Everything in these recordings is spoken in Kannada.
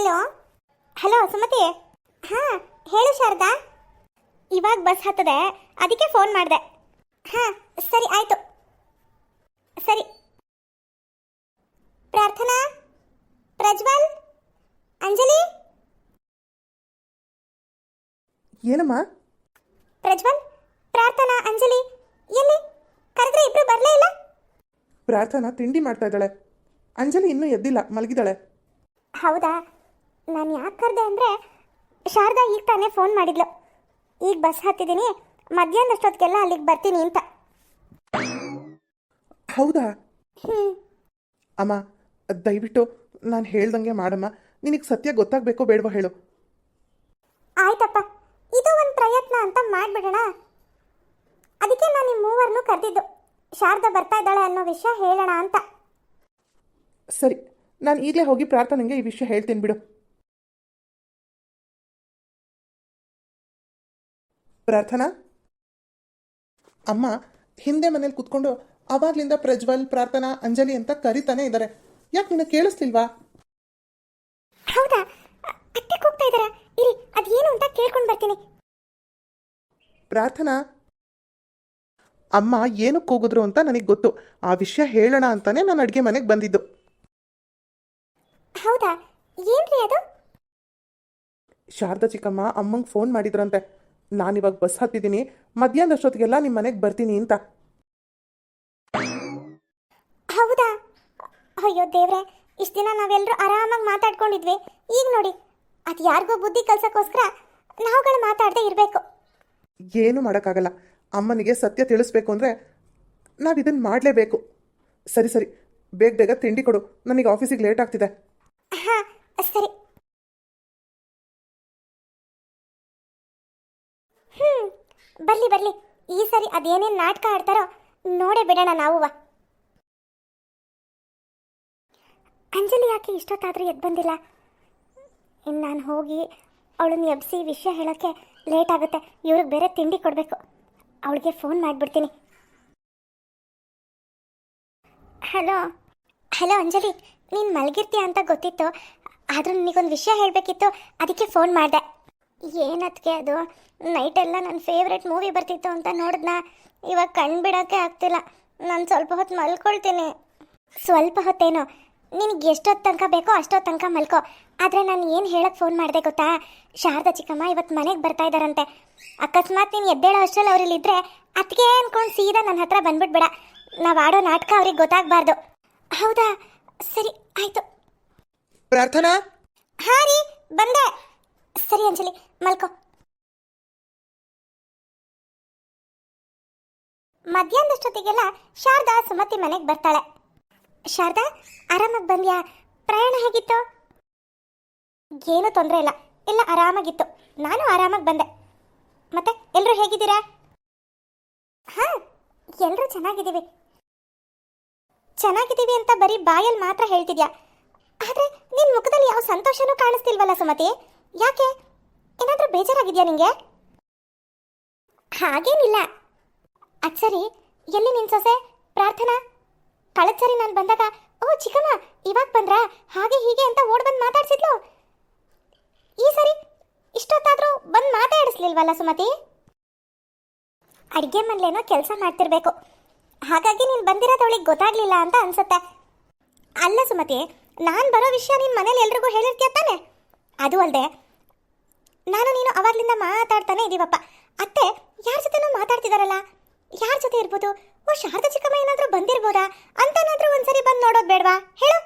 ಹಲೋ? ಹಲೋ ಸುಮತಿ? ಹಾಂ ಹೇಳು ಶಾರದಾ. ಇವಾಗ ಬಸ್ ಹತ್ತದೆ ಅದಕ್ಕೆ ಫೋನ್ ಮಾಡಿದೆ. ಹಾಂ ಸರಿ ಆಯಿತು. ಸರಿ. ಪ್ರಾರ್ಥನಾ? ಪ್ರಜ್ವಲ್? ಅಂಜಲಿ? ಏನಮ್ಮ? ಪ್ರಜ್ವಲ್ ಪ್ರಾರ್ಥನಾ ಅಂಜಲಿ ಎಲ್ಲಿ? ಕರೆದ್ರೆ ಇಬ್ರು ಬರಲೇ ಇಲ್ಲ? ಪ್ರಾರ್ಥನಾ ತಿಂಡಿ ಮಾಡ್ತಾ ಇದ್ದಾಳೆ. ಅಂಜಲಿ ಇನ್ನೂ ಎದ್ದಿಲ್ಲ ಮಲಗಿದಾಳೆ ಹೌದಾ? ನಾನು ಯಾಕೆ ಕರೆದೆ ಅಂದರೆ ಶಾರದಾ ಈಗ ತಾನೇ ಫೋನ್ ಮಾಡಿದ್ಲು. ಈಗ ಬಸ್ ಹತ್ತಿದ್ದೀನಿ ಮಧ್ಯಾಹ್ನಷ್ಟೊತ್ತಿಗೆಲ್ಲ ಅಲ್ಲಿಗೆ ಬರ್ತೀನಿ ಅಂತ. ಹೌದಾ? ಹ್ಞೂ ಅಮ್ಮ ದಯವಿಟ್ಟು ನಾನು ಹೇಳ್ದಂಗೆ ಮಾಡಮ್ಮ. ನಿನಗೆ ಸತ್ಯ ಗೊತ್ತಾಗಬೇಕು ಬೇಡವೋ ಹೇಳು. ಆಯ್ತಪ್ಪ ಇದು ಒಂದು ಪ್ರಯತ್ನ ಅಂತ ಮಾಡಿಬಿಡೋಣ. ಅದಕ್ಕೆ ನಾನು ನಿಮ್ಮ ಮೂವರನ್ನು ಕರೆದಿದ್ದು. ಶಾರದಾ ಬರ್ತಾ ಇದ್ದಾಳೆ ಅನ್ನೋ ವಿಷಯ ಹೇಳೋಣ ಅಂತ. ಸರಿ ನಾನು ಈಗಲೇ ಹೋಗಿ ಪ್ರಾರ್ಥನೆಗೆ ಈ ವಿಷಯ ಹೇಳ್ತೀನಿ ಬಿಡು. ಪ್ರಾರ್ಥನಾ? ಅಮ್ಮ ಹಿಂದೆ ಮನೇಲಿ ಕುತ್ಕೊಂಡು ಅವಾಗ್ಲಿಂದ ಪ್ರಜ್ವಲ್ ಪ್ರಾರ್ಥನಾ ಅಂಜಲಿ ಅಂತ ಕರಿತಾನೆ ಇದ್ದಾರೆ. ಯಾಕೆ ನಿನ್ನ ಕೇಳಿಸ್ಲಿಲ್ವಾ? ಹೌದಾ? ಅ- ಅತ್ತೆ ಕೂಗ್ತಾ ಇದ್ದಾರಾ ಇರಿ ಅದೇನು ಅಂತ ಕೇಳ್ಕೊಂಡು ಬರ್ತೀನಿ. ಪ್ರಾರ್ಥನಾ? ಅಮ್ಮ ಏನಕ್ಕೆ ಕೂಗಿದ್ರು ಅಂತ ನನಗೆ ಗೊತ್ತು. ಆ ವಿಷಯ ಹೇಳೋಣ ಅಂತಾನೆ ನಾನು ಅಡುಗೆ ಮನೆಗೆ ಬಂದಿದ್ದು. ಹೌದಾ? ಏನ್ರಿ ಅದು? ಶಾರದಾ ಚಿಕ್ಕಮ್ಮ ಅಮ್ಮಂಗೆ ಫೋನ್ ಮಾಡಿದ್ರಂತೆ. ನಾನಿವಾಗ ಬಸ್ ಹತ್ತಿದ್ದೀನಿ. ಮಧ್ಯಾಹ್ನದಷ್ಟೊತ್ತಿಗೆಲ್ಲ ನಿಮ್ಮ ಮನೆಗೆ ಬರ್ತೀನಿ ಅಂತ. ಹೌದಾ? ಅಯ್ಯೋ ದೇವ್ರೆ ಇಷ್ಟು ದಿನ ನಾವೆಲ್ಲರೂ ಆರಾಮಾಗಿ ಮಾತಾಡ್ಕೊಂಡಿದ್ವಿ. ಈಗ ನೋಡಿ ಅದು ಯಾರಿಗೋ ಬುದ್ಧಿ ಕಲ್ಸಕ್ಕೋಸ್ಕರ ನಾವುಗಳು ಮಾತಾಡದೆ ಇರಬೇಕು. ಏನು ಮಾಡೋಕ್ಕಾಗಲ್ಲ. ಅಮ್ಮನಿಗೆ ಸತ್ಯ ತಿಳಿಸ್ಬೇಕು ಅಂದರೆ ನಾವು ಇದನ್ನು ಮಾಡಲೇಬೇಕು. ಸರಿ ಸರಿ ಬೇಗ ಬೇಗ ತಿಂಡಿ ಕೊಡು. ನನಗೆ ಆಫೀಸಿಗೆ ಲೇಟ್ ಆಗ್ತಿದೆ. ಹಾಂ ಬರಲಿ, ಬರ್ಲಿ. ಈ ಸರಿ ಅದೇನೇನು ನಾಟಕ ಆಡ್ತಾರೋ ನೋಡೇ ಬಿಡೋಣ ನಾವುವ. ಅಂಜಲಿ ಯಾಕೆ ಇಷ್ಟೊತ್ತಾದರೂ ಎದ್ದು ಬಂದಿಲ್ಲ? ಇನ್ನು ನಾನು ಹೋಗಿ ಅವಳನ್ನ ಎಬ್ಸಿ ವಿಷಯ ಹೇಳೋಕ್ಕೆ ಲೇಟ್ ಆಗುತ್ತೆ. ಇವ್ರಿಗೆ ಬೇರೆ ತಿಂಡಿ ಕೊಡಬೇಕು. ಅವಳಿಗೆ ಫೋನ್ ಮಾಡಿಬಿಡ್ತೀನಿ. ಹಲೋ? ಹಲೋ ಅಂಜಲಿ, ನೀನು ಮಲಗಿರ್ತೀಯ ಅಂತ ಗೊತ್ತಿತ್ತು. ಆದರೂ ನಿನಗೊಂದು ವಿಷಯ ಹೇಳಬೇಕಿತ್ತು, ಅದಕ್ಕೆ ಫೋನ್ ಮಾಡಿದೆ. ಏನದಕ್ಕೆ ಅದು? ನೈಟೆಲ್ಲ ನನ್ನ ಫೇವ್ರೆಟ್ ಮೂವಿ ಬರ್ತಿತ್ತು ಅಂತ ನೋಡಿದ್ನ? ಇವಾಗ ಕಣ್ಣು ಬಿಡೋಕ್ಕೆ ಆಗ್ತಿಲ್ಲ. ನಾನು ಸ್ವಲ್ಪ ಹೊತ್ತು ಮಲ್ಕೊಳ್ತೀನಿ. ಸ್ವಲ್ಪ ಹೊತ್ತೇನೋ? ನಿನಗೆ ಎಷ್ಟೊತ್ತು ತನಕ ಬೇಕೋ ಅಷ್ಟೊತ್ತು ತನಕ ಮಲ್ಕೋ. ಆದರೆ ನಾನು ಏನು ಹೇಳಕ್ಕೆ ಫೋನ್ ಮಾಡಿದೆ ಗೊತ್ತಾ? ಶಾರದಾ ಚಿಕ್ಕಮ್ಮ ಇವತ್ತು ಮನೆಗೆ ಬರ್ತಾ ಇದ್ದಾರಂತೆ ಅಕಸ್ಮಾತ್ ನೀನು ಎದ್ದೇಳೋ ಅಷ್ಟರಲ್ಲಿ ಅವ್ರಿಲ್ಲಿದ್ರೆ ಅದಕ್ಕೆ ಅನ್ಕೊಂಡು ಸೀದಾ ನನ್ನ ಹತ್ರ ಬಂದ್ಬಿಟ್ಬೇಡ ನಾವು ಆಡೋ ನಾಟಕ ಅವ್ರಿಗೆ ಗೊತ್ತಾಗಬಾರ್ದು. ಹೌದಾ? ಸರಿ ಆಯಿತು. ಪ್ರಾರ್ಥನಾ? ಹಾಂ ರೀ ಬಂದೆ. ಸರಿ ಅಂಜಲಿ, ಮಲ್ಕೋ. ಮಧ್ಯಾಹ್ನದಷ್ಟೊತ್ತಿಗೆಲ್ಲ ಶಾರದಾ ಸುಮತಿ ಮನೆಗೆ ಬರ್ತಾಳೆ. ಶಾರದಾ, ಆರಾಮಾಗಿ ಬಂದ್ಯಾ? ಪ್ರಯಾಣ ಹೇಗಿತ್ತು? ಏನು ತೊಂದರೆ ಇಲ್ಲ. ಎಲ್ಲ ಆರಾಮಾಗಿತ್ತು. ನಾನು ಆರಾಮಾಗಿ ಬಂದೆ. ಮತ್ತೆ ಎಲ್ಲರೂ ಹೇಗಿದ್ದೀರಾ? ಹಾ ಎಲ್ಲರೂ ಚೆನ್ನಾಗಿದ್ದೀವಿ. ಚೆನ್ನಾಗಿದ್ದೀವಿ ಅಂತ ಬರೀ ಬಾಯಲ್ಲಿ ಮಾತ್ರ ಹೇಳ್ತಿದ್ಯಾ? ಆದರೆ ನಿನ್ನ ಮುಖದಲ್ಲಿ ಯಾವ ಸಂತೋಷನೂ ಕಾಣಿಸ್ತಿಲ್ವಲ್ಲ ಸುಮತಿ? ಯಾಕೆ? ಏನಾದರೂ ಬೇಜಾರಾಗಿದೆಯಾ ನಿಂಗೆ? ಹಾಗೇನಿಲ್ಲ. ಅದು ಸರಿ, ಎಲ್ಲಿ ನಿನ್ ಸೊಸೆ? ಪ್ರಾರ್ಥನಾ? ಕಳೆದ ಸರಿ ನಾನು ಬಂದಾಗ, ಓ ಚಿಕ್ಕಮ್ಮ, ಇವಾಗ ಬಂದ್ರಾ? ಹಾಗೆ ಹೀಗೆ ಅಂತ ಓಡ್ ಬಂದು ಮಾತಾಡ್ಸಿದ್ಲು. ಈ ಸರಿ ಇಷ್ಟೊತ್ತಾದರೂ ಬಂದು ಮಾತಾಡಿಸ್ಲಿಲ್ವಲ್ಲ ಸುಮತಿ? ಅಡುಗೆ ಮನೇಲೇನೋ ಕೆಲಸ ಮಾಡ್ತಿರ್ಬೇಕು. ಹಾಗಾಗಿ ನೀನು ಬಂದಿರೋದು ಅವಳಿಗೆ ಗೊತ್ತಾಗ್ಲಿಲ್ಲ ಅಂತ ಅನ್ಸುತ್ತೆ. ಅಲ್ಲ ಸುಮತಿ, ನಾನು ಬರೋ ವಿಷಯ ನಿನ್ನ ಮನೇಲಿ ಎಲ್ರಿಗೂ ಹೇಳಿರ್ತೀಯ ತಾನೆ? ಅದು ಅಲ್ಲದೆ ನಾನು ನೀನು ಅವಾಗ್ಲಿಂದ ಮಾತಾಡ್ತಾನೆ ಇದೀವಪ್ಪ. ಅತ್ತೆ, ಯಾರ ಜೊತೆನೂ ಮಾತಾಡ್ತಿದಾರಲ್ಲ? ಯಾರ ಜೊತೆ ಇರ್ಬೋದು? ಓ, ಶಾರದಾ ಚಿಕ್ಕಮ್ಮ ಏನಾದ್ರೂ ಬಂದಿರ್ಬೋದಾ? ಅಂತನಾದ್ರೂ ಒಂದ್ಸರಿ ಬಂದು ನೋಡೋದು ಬೇಡವಾ? ಹೇಳು.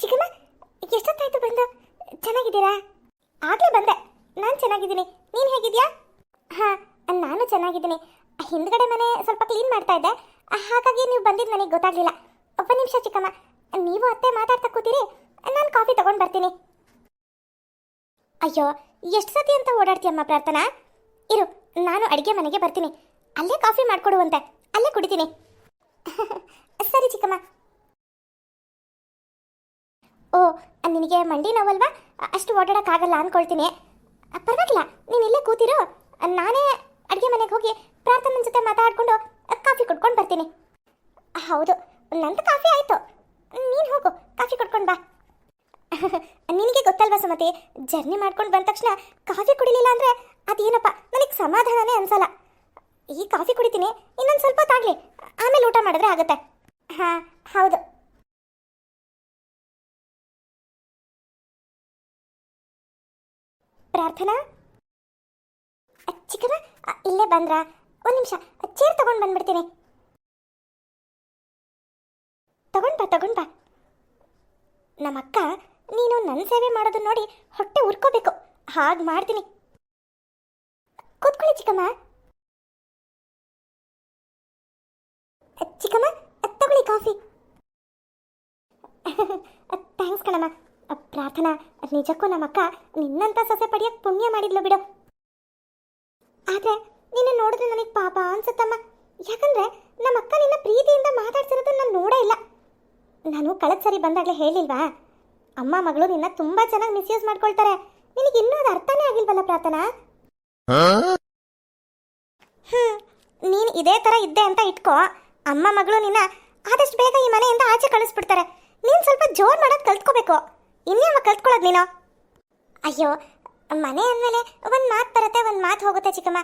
ಚಿಕ್ಕಮ್ಮ, ಎಷ್ಟೊತ್ತಾಯ್ತು ಬಂದು? ಚೆನ್ನಾಗಿದ್ದೀರಾ? ಆಗ್ಲೇ ಬಂದೆ. ನಾನು ಚೆನ್ನಾಗಿದ್ದೀನಿ. ನೀನು ಹೇಗಿದ್ಯಾ? ಹಾಂ, ನಾನು ಚೆನ್ನಾಗಿದ್ದೀನಿ. ಹಿಂದ್ಗಡೆ ಮನೆ ಸ್ವಲ್ಪ ಕ್ಲೀನ್ ಮಾಡ್ತಾ ಇದ್ದೆ. ಹಾಗಾಗಿ ನೀವು ಬಂದಿದ್ದು ನನಗೆ ಗೊತ್ತಾಗ್ಲಿಲ್ಲ. ಒಬ್ಬ ನಿಮಿಷ ಚಿಕ್ಕಮ್ಮ, ನೀವು ಅತ್ತೆ ಮಾತಾಡ್ತಾ ಕೂತೀರಿ? ನಾನು ಕಾಫಿ ತಗೊಂಡು ಬರ್ತೀನಿ. ಅಯ್ಯೋ, ಎಷ್ಟು ಸತಿ ಅಂತ ಓಡಾಡ್ತೀಯಮ್ಮ ಪ್ರಾರ್ಥನಾ? ಇರು, ನಾನು ಅಡುಗೆ ಮನೆಗೆ ಬರ್ತೀನಿ. ಅಲ್ಲೇ ಕಾಫಿ ಮಾಡಿಕೊಡುವಂತೆ. ಅಲ್ಲೇ ಕುಡಿತೀನಿ. ಸರಿ ಚಿಕ್ಕಮ್ಮ. ಓ, ನಿನಗೆ ಮಂಡಿ ನೋವಲ್ವಾ? ಅಷ್ಟು ಓಡಾಡೋಕ್ಕಾಗಲ್ಲ ಅನ್ಕೊಳ್ತೀನಿ. ಪರವಾಗಿಲ್ಲ, ನೀನು ಇಲ್ಲೇ ಕೂತಿರು. ನಾನೇ ಅಡುಗೆ ಮನೆಗೆ ಹೋಗಿ ಪ್ರಾರ್ಥನೆ ಜೊತೆ ಮಾತಾಡ್ಕೊಂಡು ಕಾಫಿ ಕುಡ್ಕೊಂಡು ಬರ್ತೀನಿ. ಹೌದು, ನಂದು ಕಾಫಿ ಆಯಿತು. ನೀನು ಹೋಗು, ಕಾಫಿ ಕುಡ್ಕೊಂಡು ಬಾ. ನಿನಗೆ ಗೊತ್ತಲ್ವಾ ಸುಮತಿ? ಜರ್ನಿ ಮಾಡ್ಕೊಂಡು ಬಂದ ತಕ್ಷಣ ಕಾಫಿ ಕುಡಿಲಿಲ್ಲ ಅಂದ್ರೆ ಅದೇನಪ್ಪ? ನನಗೆ ಸಮಾಧಾನನೇ ಅನ್ಸಲ್ಲ. ಈ ಕಾಫಿ ಕುಡಿತೀನಿ, ಇನ್ನೊಂದು ಸ್ವಲ್ಪ ತಾಗ್ಲಿ ಆಮೇಲೆ ಊಟ ಮಾಡಿದ್ರೆ ಆಗುತ್ತೆ. ಹಾ, ಹೌದು. ಪ್ರಾರ್ಥನಾ? ಚಿಕ್ಕನ ಇಲ್ಲೇ ಬಂದ್ರಾ? ಒಂದು ನಿಮಿಷ, ಚೇರ್ ತಗೊಂಡು ಬಂದ್ಬಿಡ್ತೀನಿ. ತಗೊಂಡ್ ಬಾ ತಗೊಂಡ್ ಬಾ. ನಮ್ಮಕ್ಕ ನೀನು ನನ್ನ ಸೇವೆ ಮಾಡೋದು ನೋಡಿ ಹೊಟ್ಟೆ ಉರ್ಕೋಬೇಕು. ಹಾಗೆ ಮಾಡ್ತೀನಿ. ಕೂತ್ಕೊಳ್ಳಿ ಚಿಕ್ಕಮ್ಮ. ಚಿಕ್ಕಮ್ಮ, ತಗೊಳ್ಳಿ ಕಾಫಿ. ಥ್ಯಾಂಕ್ಸ್ ಕಣಮ್ಮ. ಪ್ರಾರ್ಥನಾ, ನಿಜಕ್ಕೂ ನಮ್ಮಕ್ಕ ನಿನ್ನಂತ ಸೊಸೆ ಪಡೆಯಕ್ಕೆ ಪುಣ್ಯ ಮಾಡಿದ್ಲು ಬಿಡು. ಆದ್ರೆ ನಿನ್ನ ನೋಡಿದ್ರೆ ನನಗೆ ಪಾಪ ಅನ್ಸುತ್ತಮ್ಮ. ಯಾಕಂದ್ರೆ ನಮ್ಮಕ್ಕ ನಿನ್ನ ಪ್ರೀತಿಯಿಂದ ಮಾತಾಡ್ಸಿರೋದನ್ನ ನಾನು ನೋಡೇ ಇಲ್ಲ. ನಾನು ಕಳೆದ ಸರಿ ಬಂದಾಗಲೇ ಹೇಳಿಲ್ವಾ? ಅಮ್ಮ ಮಗಳು ನಿನ್ನ ತುಂಬಾ ಚೆನ್ನಾಗಿ ಮಿಸ್ಯೂಸ್ ಮಾಡ್ಕೊಳ್ತಾರೆ. ನಿನಗೆ ಇನ್ನೂ ಅದು ಅರ್ಥನೇ ಆಗಿಲ್ವಲ್ಲ ಪ್ರಾರ್ಥನಾ? ಹ್ಮ್ ನೀನು ಇದೇ ತರ ಇದ್ದೆ ಅಂತ ಇಟ್ಕೋ. ಅಮ್ಮ ಮಗಳು ನಿನ್ನ ಆದಷ್ಟು ಬೇಗ ಈ ಮನೆಯಿಂದ ಆಚೆ ಕಳಿಸ್ಬಿಡ್ತಾರೆ. ನೀನು ಸ್ವಲ್ಪ ಜೋರ್ ಮಾಡೋದು ಕಲ್ತ್ಕೋಬೇಕು. ಇನ್ಯಾವ ಕಲ್ತ್ಕೊಳ್ಳೋದು ನೀನು? ಅಯ್ಯೋ ಮನೆ ಅಂದಮೇಲೆ ಒಂದು ಮಾತು ಬರುತ್ತೆ ಒಂದು ಮಾತು ಹೋಗುತ್ತೆ ಚಿಕ್ಕಮ್ಮ.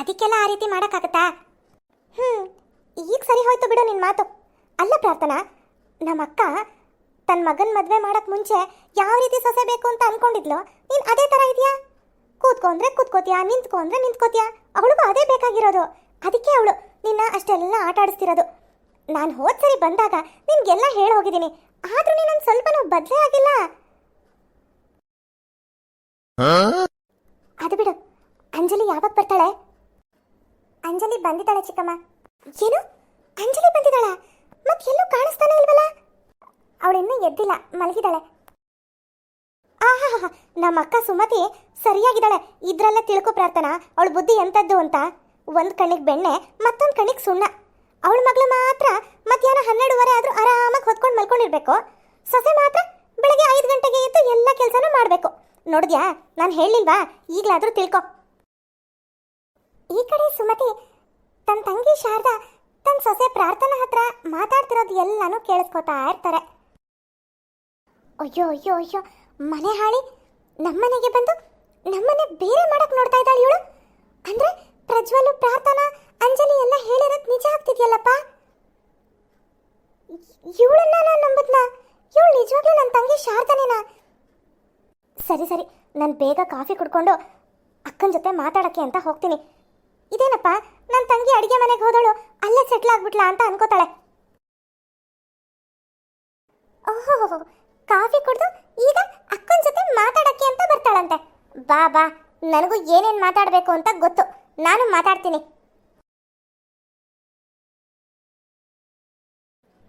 ಅದಕ್ಕೆಲ್ಲ ಆ ರೀತಿ ಮಾಡೋಕ್ಕಾಗತ್ತಾ? ಹ್ಞೂ ಈಗ ಸರಿ ಹೋಯ್ತು ಬಿಡು ನಿನ್ನ ಮಾತು. ಅಲ್ಲ ಪ್ರಾರ್ಥನಾ ನಮ್ಮ ಅಕ್ಕ ತನ್ನ ಮಗನ ಮದುವೆ ಮಾಡಕ್ ಮುಂಚೆ ಯಾವ ರೀತಿ ಸೊಸೆ ಬೇಕು ಅಂತ ಅನ್ಕೊಂಡಿದ್ಲು? ನೀನ್ ಅದೇ ತರ ಇದೆಯಾ? ಕೂತ್ಕೊ ಅಂದ್ರೆ ನಿಂತ್ಕೊಂಡ್ರೆ ನಿಂತ್ಕೊ ಅಂದ್ರೆ ನಿಂತ್ಕೋತೀಯಾ? ಅವಳಿಗೂ ಅದೇ ಬೇಕಾಗಿರೋದು. ಅದಕ್ಕೆ ಅವಳು ನಿನ್ನ ಅಷ್ಟೆಲ್ಲ ಆಟ ಆಡಿಸ್ತಿರೋದು. ನಾನು ಹೋದ್ ಸರಿ ಬಂದಾಗ ನಿನ್ಗೆಲ್ಲ ಹೇಳಿ ಹೋಗಿದ್ದೀನಿ. ಆದ್ರೂ ನೀನು ಸ್ವಲ್ಪನೂ ಬದಲೇ ಆಗಿಲ್ಲ. ಅದು ಬಿಡು. ಅಂಜಲಿ ಯಾವಾಗ ಬರ್ತಾಳೆ? ಅಂಜಲಿ ಬಂದಿದ್ದಾಳೆ ಚಿಕ್ಕಮ್ಮ. ಏನು? ಅಂಜಲಿ ಬಂದಿದ್ದಾಳ? ಮತ್ತೆ ಎಲ್ಲೂ ಕಾಣಿಸ್ತಾನೆ ಇಲ್ವಲ್ಲ? ಅವಳಿನ್ನೂ ಎದ್ದಿಲ್ಲ, ಮಲಗಿದಾಳೆ. ಆಹಾ ನಮ್ಮ ಅಕ್ಕ ಸುಮತಿ ಸರಿಯಾಗಿದ್ದಾಳೆ. ಇದ್ರಲ್ಲೇ ತಿಳ್ಕೊ ಪ್ರಾರ್ಥನಾ, ಅವಳ ಬುದ್ಧಿ ಎಂತದ್ದು ಅಂತ. ಒಂದ್ ಕಣ್ಣಿಗೆ ಬೆಣ್ಣೆ, ಮತ್ತೊಂದ್ ಕಣ್ಣಿಗೆ ಸುಣ್ಣ. ಅವಳ ಮಗಳು ಮಾತ್ರ ಮಧ್ಯಾಹ್ನ ಹನ್ನೆರಡುವರೆ ಆದ್ರೂ ಆರಾಮಾಗಿ ಹೊತ್ಕೊಂಡು ಮಲ್ಕೊಂಡಿರ್ಬೇಕು. ಸೊಸೆ ಮಾತ್ರ ಬೆಳಗ್ಗೆ ಐದು ಗಂಟೆಗೆ ಎದ್ದು ಎಲ್ಲ ಕೆಲಸನೂ ಮಾಡಬೇಕು. ನೋಡಿದ್ಯಾ? ನಾನು ಹೇಳಿಲ್ವಾ ಈಗಲಾದ್ರೂ ತಿಳ್ಕೊ. ಈ ಕಡೆ ಸುಮತಿ ತನ್ನ ತಂಗಿ ಶಾರದಾ ತನ್ನ ಸೊಸೆ ಪ್ರಾರ್ಥನಾ ಹತ್ರ ಮಾತಾಡ್ತಿರೋದು ಎಲ್ಲಾನು ಕೇಳಿಸ್ಕೊತಾ ಇರ್ತಾರೆ. ಅಯ್ಯೋ ಅಯ್ಯೋ ಅಯ್ಯೋ. ಮನೆ ಹಾಳಿ? ನಮ್ಮನೆಗೆ ಬಂದು ನಮ್ಮನೆ ಬೇರೆ ಮಾಡಕ್ ನೋಡ್ತಾ ಇದ್ದಾಳೆ ಇವಳು? ಅಂದ್ರೆ ಪ್ರಜ್ವಲ್, ಪ್ರಾರ್ಥನಾ, ಅಂಜಲಿ ಎಲ್ಲ ಹೇಳಿರೋದು ನಿಜ ಆಗ್ತಿದ್ಯಲ್ಲಪ್ಪ? ಇವಳನ್ನ ನಾನು ನಂಬದ್ನ? ಇವಳು ನಿಜವಾಗ್ಲೂ ನನ್ನ ತಂಗಿ ಶಾರದನೇನ? ಸರಿ ಸರಿ. ನಾನು ಬೇಗ ಕಾಫಿ ಕುಡ್ಕೊಂಡು ಅಕ್ಕನ ಜೊತೆ ಮಾತಾಡಕ್ಕೆ ಅಂತ ಹೋಗ್ತೀನಿ. ಇದೇನಪ್ಪ? ನನ್ನ ತಂಗಿ ಅಡಿಗೆ ಮನೆಗೆ ಹೋದಳು. ಅಲ್ಲೇ ಸೆಟ್ಲ್ ಆಗ್ಬಿಟ್ಲಾ ಅಂತ ಅನ್ಕೋತಾಳೆ. ಓಹೋ ಕಾಫಿ ಕುಡಿದು ಈಗ ಅಕ್ಕನ ಜೊತೆ ಮಾತಾಡಕ್ಕೆ ಅಂತ ಬರ್ತಾಳಂತೆ. ಬಾ ಬಾ. ನನಗೂ ಏನೇನು ಮಾತಾಡಬೇಕು ಅಂತ ಗೊತ್ತು. ನಾನು ಮಾತಾಡ್ತೀನಿ.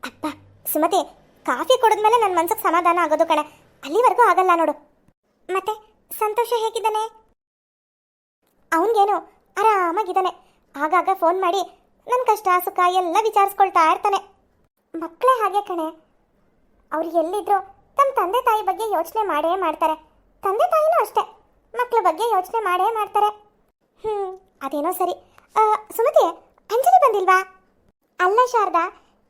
ಅಪ್ಪ, ಸುಮತಿ, ಕಾಫಿ ಕುಡಿದ್ಮೇಲೆ ನನ್ನ ಮನ್ಸಿಗೆ ಸಮಾಧಾನ ಆಗೋದು ಕಣೆ. ಅಲ್ಲಿವರೆಗೂ ಆಗಲ್ಲ ನೋಡು. ಮತ್ತೆ ಸಂತೋಷ ಹೇಗಿದ್ದಾನೆ? ಅವನಿಗೇನು, ಆರಾಮಾಗಿದ್ದಾನೆ. ಆಗಾಗ ಫೋನ್ ಮಾಡಿ ನನ್ನ ಕಷ್ಟ, ಸುಖ ಎಲ್ಲ ವಿಚಾರಿಸ್ಕೊಳ್ತಾ ಇರ್ತಾನೆ. ಮಕ್ಕಳೇ ಹಾಗೆ ಕಣೆ. ಅವ್ರು ಎಲ್ಲಿದ್ರು ತಮ್ಮ ತಂದೆ ತಾಯಿ ಬಗ್ಗೆ ಯೋಚನೆ ಮಾಡೇ ಮಾಡ್ತಾರೆ. ತಂದೆ ತಾಯಿನೂ ಅಷ್ಟೇ. ಮಕ್ಕಳ ಬಗ್ಗೆ ಯೋಚನೆ ಮಾಡೇ ಮಾಡ್ತಾರೆ. ಹ್ಞೂ ಅದೇನೋ ಸರಿ. ಸುಮತಿ ಅಂಜಲಿ ಬಂದಿಲ್ವಾ? ಅಲ್ಲ ಶಾರದಾ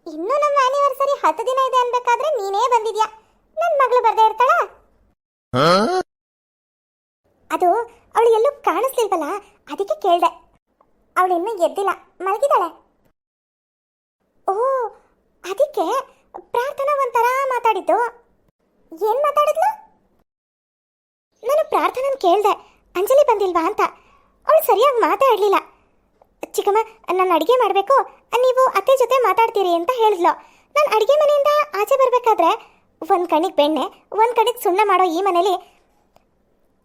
ಇನ್ನೂ ನಮ್ಮ ಆನಿವರ್ಸರಿ ಹತ್ತು ದಿನ ಇದೆ ಅನ್ಬೇಕಾದ್ರೆ ನೀನೇ ಬಂದಿದ್ಯಾ? ನನ್ನ ಮಗಳು ಬರ್ದೇ ಇರ್ತಾಳ? ಅದು ಅವಳು ಎಲ್ಲೂ ಕಾಣಿಸ್ಲಿಲ್ವಲ್ಲ ಅದಕ್ಕೆ ಕೇಳ್ದೆ. ಅವಳು ಇನ್ನೂ ಎದ್ದಿಲ್ಲ ಮಲಗಿದಾಳೆ ಓ ಅದಕ್ಕೆ ಪ್ರಾರ್ಥನಾ ಒಂಥರ ಮಾತಾಡಿದ್ದು. ಏನ್ ಮಾತಾಡಿದ್ಲು? ನಾನು ಪ್ರಾರ್ಥನೆ ಕೇಳ್ದೆ, ಅಂಜಲಿ ಬಂದಿಲ್ವಾ ಅಂತ. ಅವಳು ಸರಿಯಾಗಿ ಮಾತಾಡಲಿಲ್ಲ ಚಿಕ್ಕಮ್ಮ, ನಾನು ಅಡುಗೆ ಮಾಡಬೇಕು, ನೀವು ಅತ್ತೆ ಜೊತೆ ಮಾತಾಡ್ತೀರಿ ಅಂತ ಹೇಳಿದ್ಲು. ನಾನು ಅಡುಗೆ ಮನೆಯಿಂದ ಆಚೆ ಬರಬೇಕಾದ್ರೆ ಒಂದು ಕಣಿಗೆ ಬೆಣ್ಣೆ, ಒಂದು ಕಣಿಗೆ ಸುಣ್ಣ ಮಾಡೋ ಈ ಮನೇಲಿ.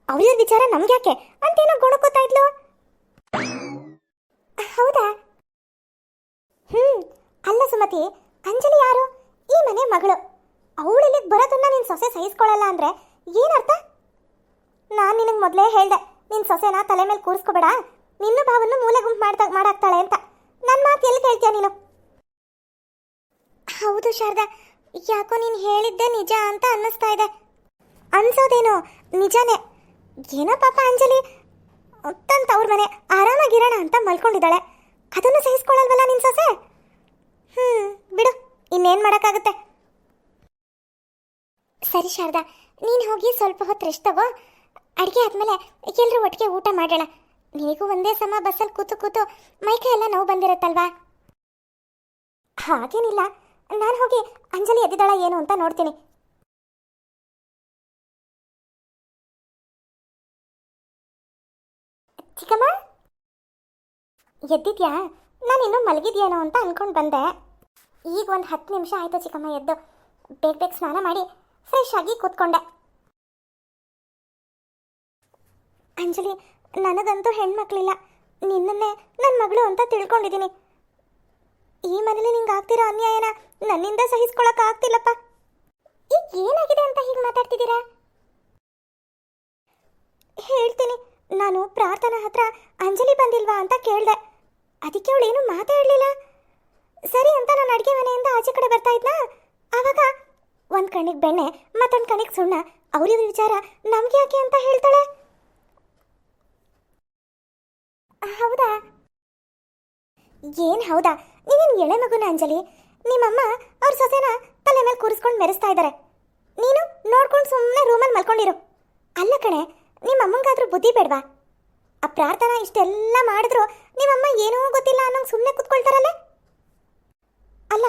ಅವಳ ವಿಚಾರ ನಮ್ಗ್ಯಾಕೆ? ಅಂತೇನೋ ಗೊಣಕೋತಾ ಇದ್ಲು. ಹೌದಾ? ಹ್ಮ್, ಅಲ್ಲ ಸುಮತಿ, ಅಂಜಲಿ ಯಾರು? ಈ ಮನೆ ಮಗಳು. ಅವಳು ಇಲ್ಲಿಗೆ ಬರೋದನ್ನ ನಿನ್ನ ಸೊಸೆ ಸಹಿಸ್ಕೊಳ್ಳಲ್ಲ ಅಂದ್ರೆ ಏನರ್ಥ ನಾನು ನಿನಗೆ ಮೊದಲೇ ಹೇಳ್ದೆ ನಿನ್ನ ಸೊಸೆನ ತಲೆ ಮೇಲೆ ಕೂರಿಸ್ಕೋಬೇಡ. ನಿನ್ನ ಭಾವನ್ನು ಮೂಲೆ ಗುಂಪು ಮಾಡ್ತಾ ಮಾಡಾಕ್ತಾಳೆ ಅಂತ. ನನ್ನ ಮಾತು ಎಲ್ಲಿ ಕೇಳ್ತೀಯ ನೀನು? ಹೌದು ಶಾರದಾ, ಯಾಕೋ ನೀನು ಹೇಳಿದ್ದೆ ನಿಜ ಅಂತ ಅನ್ನಿಸ್ತಾ ಇದೆ. ಅನ್ಸೋದೇನು, ನಿಜನೇ. ಏನೋ ಪಾಪ ಅಂಜಲಿ ಅತ್ತಂತ ಅವ್ರ ಮನೆ, ಆರಾಮಾಗಿರೋಣ ಅಂತ ಮಲ್ಕೊಂಡಿದ್ದಾಳೆ. ಅದನ್ನು ಸಹಿಸ್ಕೊಳ್ಳಲ್ವಲ್ಲ ನಿನ್ನ ಸೊಸೆ? ಹ್ಞೂ ಬಿಡು, ಇನ್ನೇನು ಮಾಡಕ್ಕಾಗುತ್ತೆ? ಸರಿ ಶಾರದಾ, ನೀನು ಹೋಗಿ ಸ್ವಲ್ಪ ಹೊತ್ತು ರೆಸ್ಟ್ ತಗೋ. ಅಡುಗೆ ಆದಮೇಲೆ ಎಲ್ಲರೂ ಒಟ್ಟಿಗೆ ಊಟ ಮಾಡೋಣ. ನಿನಗೂ ಒಂದೇ ಸಮ ಬಸ್ಸಲ್ಲಿ ಕೂತು ಕೂತು ಮೈಕೈ ಎಲ್ಲ ನೋವು ಬಂದಿರತ್ತಲ್ವಾ? ಹಾಗೇನಿಲ್ಲ. ನಾನು ಹೋಗಿ ಅಂಜಲಿ ಎದ್ದಿದ್ದಾಳ ಏನು ಅಂತ ನೋಡ್ತೀನಿ. ಚಿಕ್ಕಮ್ಮ? ಎದ್ದಿದ್ಯಾ? ನಾನು ಇನ್ನೂ ಮಲಗಿದ್ಯೇನೋ ಅಂತ ಅನ್ಕೊಂಡು ಬಂದೆ. ಈಗ ಒಂದು ಹತ್ತು ನಿಮಿಷ ಆಯಿತು ಚಿಕ್ಕಮ್ಮ ಎದ್ದು. ಬೇಗ ಬೇಗ ಸ್ನಾನ ಮಾಡಿ ಫ್ರೆಶ್ ಆಗಿ ಕೂತ್ಕೊಂಡೆ. ಅಂಜಲಿ, ನನಗಂತೂ ಹೆಣ್ಮಕ್ಳಿಲ್ಲ. ನಿನ್ನನ್ನೇ ನನ್ನ ಮಗಳು ಅಂತ ತಿಳ್ಕೊಂಡಿದ್ದೀನಿ. ಈ ಮನೇಲಿ ನಿಂಗೆ ಆಗ್ತಿರೋ ಅನ್ಯಾಯನ ನನ್ನಿಂದ ಸಹಿಸ್ಕೊಳಕ್ ಆಗ್ತಿಲ್ಲಪ್ಪ. ಈಗ ಏನಾಗಿದೆ ಅಂತ ಹೀಗೆ ಮಾತಾಡ್ತಿದ್ದೀರಾ? ಹೇಳ್ತೀನಿ, ನಾನು ಪ್ರಾರ್ಥನಾ ಹತ್ರ ಅಂಜಲಿ ಬಂದಿಲ್ವಾ ಅಂತ ಕೇಳಿದೆ. ಅದಕ್ಕೆ ಅವಳು ಏನು ಮಾತಾಡಲಿಲ್ಲ? ಸರಿ ಅಂತ ನಾನು ಅಡುಗೆ ಮನೆಯಿಂದ ಆಚೆ ಕಡೆ ಬರ್ತಾ ಇದ್ನಾ? ಆವಾಗ ಒಂದು ಕಣ್ಣಿಗೆ ಬೆಣ್ಣೆ, ಮತ್ತೊಂದು ಕಣ್ಣಿಗೆ ಸುಣ್ಣ. ಅವ್ರಿವ್ರ ವಿಚಾರ ನಮ್ಗೆ ಯಾಕೆ ಅಂತ ಹೇಳ್ತಾಳೆ? ಹೌದಾ? ಏನ್ ಹೌದಾ? ನೀನೇನು ಎಳೆ ಮಗುನ ಅಂಜಲಿ? ನಿಮ್ಮಮ್ಮ ಅವ್ರ ಸೊಸೆನ ತಲೆ ಮೇಲೆ ಕೂರಿಸ್ಕೊಂಡು ಮೆರೆಸ್ತಾ ಇದ್ದಾರೆ ನೀನು ನೋಡ್ಕೊಂಡು ಸುಮ್ಮನೆ ರೂಮಲ್ಲಿ ಮಲ್ಕೊಂಡಿರು. ಅಲ್ಲ ಕಣೆ, ನಿಮ್ಮಮ್ಮಂಗಾದ್ರೂ ಬುದ್ಧಿ ಬೇಡವಾ? ಆ ಪ್ರಾರ್ಥನಾ ಇಷ್ಟೆಲ್ಲ ಮಾಡಿದ್ರು ನಿಮ್ಮಮ್ಮ ಏನೂ ಗೊತ್ತಿಲ್ಲ ಅನ್ನೋ ಸುಮ್ಮನೆ ಕೂತ್ಕೊಳ್ತಾರಲ್ಲ ಅಲ್ಲ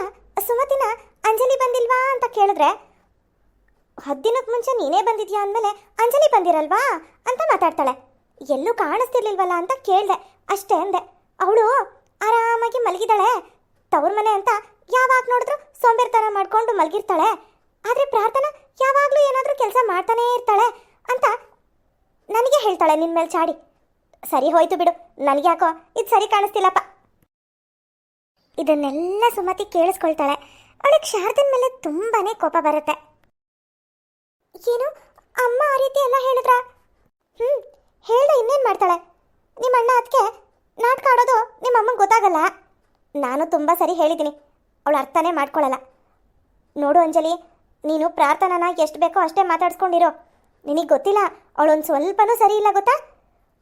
ಸುಮತಿನ ಅಂಜಲಿ ಬಂದಿಲ್ವಾ ಅಂತ ಕೇಳಿದ್ರೆ ಹದ್ದಿನಕ್ಕೆ ಮುಂಚೆ ನೀನೇ ಬಂದಿದ್ಯಾ ಅಂದಮೇಲೆ ಅಂಜಲಿ ಬಂದಿರಲ್ವಾ? ಅಂತ ಮಾತಾಡ್ತಾಳೆ. ಎಲ್ಲೂ ಕಾಣಿಸ್ತಿರ್ಲಿಲ್ವಲ್ಲ ಅಂತ ಕೇಳಿದೆ, ಅಷ್ಟೇ ಅಂದೆ. ಅವಳು ಆರಾಮಾಗಿ ಮಲಗಿದಾಳೆ ತವ್ರ ಮನೆ ಅಂತ ಯಾವಾಗ ನೋಡಿದ್ರು ಥರ ಮಾಡ್ಕೊಂಡು ಮಲಗಿರ್ತಾಳೆ. ಆದರೆ ಪ್ರಾರ್ಥನಾ ಯಾವಾಗಲೂ ಏನಾದರೂ ಕೆಲಸ ಮಾಡ್ತಾನೇ ಇರ್ತಾಳೆ ಅಂತ ನನಗೆ ಹೇಳ್ತಾಳೆ ನಿನ್ನ ಮೇಲೆ ಚಾಡಿ. ಸರಿ ಹೋಯ್ತು ಬಿಡು ನನಗೆ ಯಾಕೋ ಇದು ಸರಿ ಕಾಣಿಸ್ತಿಲ್ಲಪ್ಪ. ಇದನ್ನೆಲ್ಲ ಸುಮತಿ ಕೇಳಿಸ್ಕೊಳ್ತಾಳೆ. ಅವಳಿಗೆ ಶಾರದನ್ ಮೇಲೆ ತುಂಬಾನೇ ಕೋಪ ಬರುತ್ತೆ. ಏನು? ಅಮ್ಮ ಆ ರೀತಿ ಎಲ್ಲ ಹೇಳಿದ್ರ? ಹ್ಮ್, ಹೇಳ್ದೆ ಇನ್ನೇನು ಮಾಡ್ತಾಳೆ? ನಿಮ್ಮ ಅಣ್ಣ ಅದಕ್ಕೆ ನಾಟಕ ಆಡೋದು ನಿಮ್ಮ ಅಮ್ಮಂಗೆ ಗೊತ್ತಾಗಲ್ಲ. ನಾನು ತುಂಬ ಸರಿ ಹೇಳಿದ್ದೀನಿ. ಅವಳು ಅರ್ಥನೇ ಮಾಡ್ಕೊಳ್ಳಲ್ಲ ನೋಡು ಅಂಜಲಿ, ನೀನು ಪ್ರಾರ್ಥನಾನ ಎಷ್ಟು ಬೇಕೋ ಅಷ್ಟೇ ಮಾತಾಡ್ಸ್ಕೊಂಡಿರೋ. ನಿನಗೆ ಗೊತ್ತಿಲ್ಲ, ಅವಳೊಂದು ಸ್ವಲ್ಪನೂ ಸರಿ ಇಲ್ಲ ಗೊತ್ತಾ?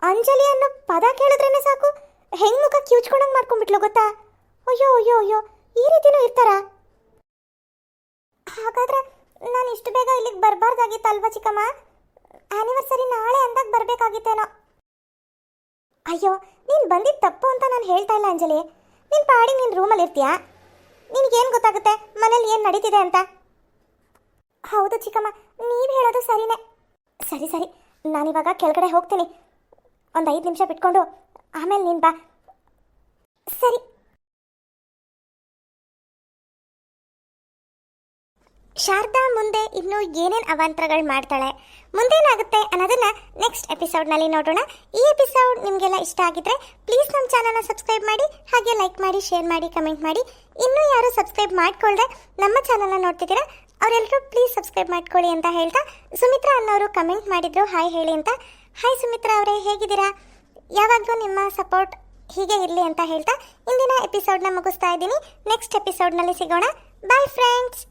ಅಂಜಲಿ ಅನ್ನೋ ಪದ ಕೇಳಿದ್ರೇನೆ ಸಾಕು. ಹೆಂಗ್ ಮುಖ ಕ್ಯೂಚ್ಕೊಂಡಂಗೆ ಮಾಡ್ಕೊಂಡ್ಬಿಟ್ಲು ಗೊತ್ತಾ? ಅಯ್ಯೋ ಅಯ್ಯೋ ಅಯ್ಯೋ, ಈ ರೀತಿನೂ ಇರ್ತಾರಾ? ಹಾಗಾದ್ರೆ ನಾನು ಇಷ್ಟು ಬೇಗ ಇಲ್ಲಿಗೆ ಬರಬಾರ್ದಾಗಿತ್ತಲ್ವಾ ಚಿಕ್ಕಮ್ಮ? ಆನಿವರ್ಸರಿ ನಾಳೆ ಅಂದಾಗ ಬರಬೇಕಾಗಿತ್ತೇನೋ. ಅಯ್ಯೋ, ನೀನು ಬಂದಿದ್ದು ತಪ್ಪು ಅಂತ ನಾನು ಹೇಳ್ತಾ ಇಲ್ಲ ಅಂಜಲಿ. ನಿನ್ನ ಪಾಡಿ ನಿನ್ನ ರೂಮಲ್ಲಿ ಇರ್ತೀಯಾ? ನಿನಗೇನು ಗೊತ್ತಾಗುತ್ತೆ? ಮನೇಲಿ ಏನು ನಡೀತಿದೆ ಅಂತ? ಹೌದು ಚಿಕ್ಕಮ್ಮ, ನೀವು ಹೇಳೋದು ಸರಿನೇ. ಸರಿ ಸರಿ. ನಾನಿವಾಗ ಕೆಳಗಡೆ ಹೋಗ್ತೀನಿ. ಒಂದು ಐದು ನಿಮಿಷ ಬಿಟ್ಕೊಂಡು ಆಮೇಲೆ ನೀನು ಬಾ. ಸರಿ. ಶಾರದಾ ಮುಂದೆ ಇನ್ನೂ ಏನೇನು ಅವಾಂತರಗಳು ಮಾಡ್ತಾಳೆ? ಮುಂದೇನಾಗುತ್ತೆ ಅನ್ನೋದನ್ನ ನೆಕ್ಸ್ಟ್ ಎಪಿಸೋಡ್ನಲ್ಲಿ ನೋಡೋಣ. ಈ ಎಪಿಸೋಡ್ ನಿಮಗೆಲ್ಲ ಇಷ್ಟ ಆಗಿದ್ರೆ ಪ್ಲೀಸ್ ನಮ್ಮ ಚಾನಲ್ನ ಸಬ್ಸ್ಕ್ರೈಬ್ ಮಾಡಿ, ಹಾಗೆ ಲೈಕ್ ಮಾಡಿ ಶೇರ್ ಮಾಡಿ ಕಮೆಂಟ್ ಮಾಡಿ. ಇನ್ನೂ ಯಾರು ಸಬ್ಸ್ಕ್ರೈಬ್ ಮಾಡ್ಕೊಳ್ದೆ ನಮ್ಮ ಚಾನಲ್ನ ನೋಡ್ತಿದ್ದೀರಾ ಅವರೆಲ್ಲರೂ ಪ್ಲೀಸ್ ಸಬ್ಸ್ಕ್ರೈಬ್ ಮಾಡ್ಕೊಳ್ಳಿ ಅಂತ ಹೇಳ್ತಾ ಸುಮಿತ್ರಾ ಅನ್ನೋರು ಕಮೆಂಟ್ ಮಾಡಿದ್ರು ಹಾಯ್ ಹೇಳಿ ಅಂತ. ಹಾಯ್ ಸುಮಿತ್ರಾ ಅವರೇ, ಹೇಗಿದ್ದೀರಾ? ಯಾವಾಗಲೂ ನಿಮ್ಮ ಸಪೋರ್ಟ್ ಹೀಗೆ ಇರಲಿ ಅಂತ ಹೇಳ್ತಾ ಇಂದಿನ ಎಪಿಸೋಡ್ನ ಮುಗಿಸ್ತಾ ಇದ್ದೀನಿ. ನೆಕ್ಸ್ಟ್ ಎಪಿಸೋಡ್ನಲ್ಲಿ ಸಿಗೋಣ. Bye friends